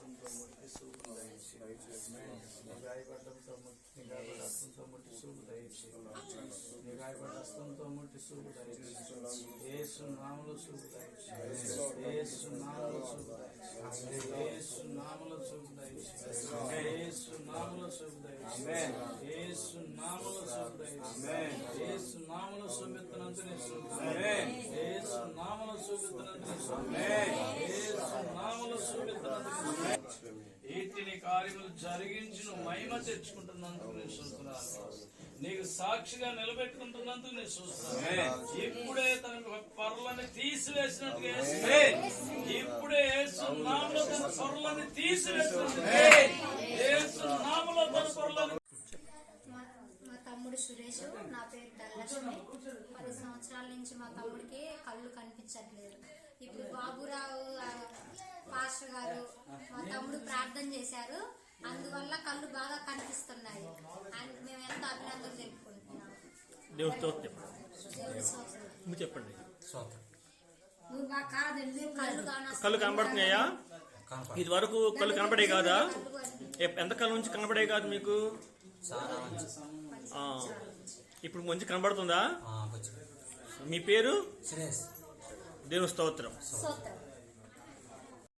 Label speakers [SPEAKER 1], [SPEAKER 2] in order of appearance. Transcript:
[SPEAKER 1] నీ గాయపడ్డంతో ముట్టి నీ గాయపడ్డ హస్తంతో ముట్టి చూపు దయచేసి నీ గాయపడ్డ హస్తంతో ముట్టి చూపు దయచేసి యేసు నామములో చూపు దయచేసి యేసు నామములో చూపు దయచేసి యేసు వీటిని కార్యములు జరిగించిన మహిమ తెచ్చుకుంటున్నందుకు నేను చూస్తున్నాను నీకు సాక్షిగా నిలబెట్టుకుంటున్నందుకు నేను చూస్తున్నాను ఇప్పుడే తన పొరలని తీసివేసినట్టుగా. ఇప్పుడే యేసు నామములో తన పొరలని తీసివేసినట్టుగా యేసు. నామములో తన పొరలని
[SPEAKER 2] మా మా తమ్ముడు సురేష్ నా పేరు ధనలక్ష్మి పది సంవత్సరాల నుంచి మా తమ్ముడికి కళ్ళు కనిపించట్లేదు. పాస్టర్ గారు మా తమ్ముడు ప్రార్థన చేశారు. అందువల్ల కళ్ళు బాగా కనిపిస్తున్నాయి. ఆయన మేము ఎంత అభినందన తెలుపుకుంటున్నాం.
[SPEAKER 3] దేవుడు స్తోత్రం.
[SPEAKER 2] దేవుడి స్తోత్రం.
[SPEAKER 3] మీరు చెప్పండి.
[SPEAKER 2] కళ్ళు
[SPEAKER 3] కనబడుతున్నాయా? ఇది వరకు కళ్ళు కనబడే కాదా? ఎంత కాలం నుంచి కనబడే కాదు మీకు? ఇప్పుడు మంచి కనబడుతుందా? మీ పేరు? దేవుని స్తోత్రం.
[SPEAKER 2] స్తోత్రం.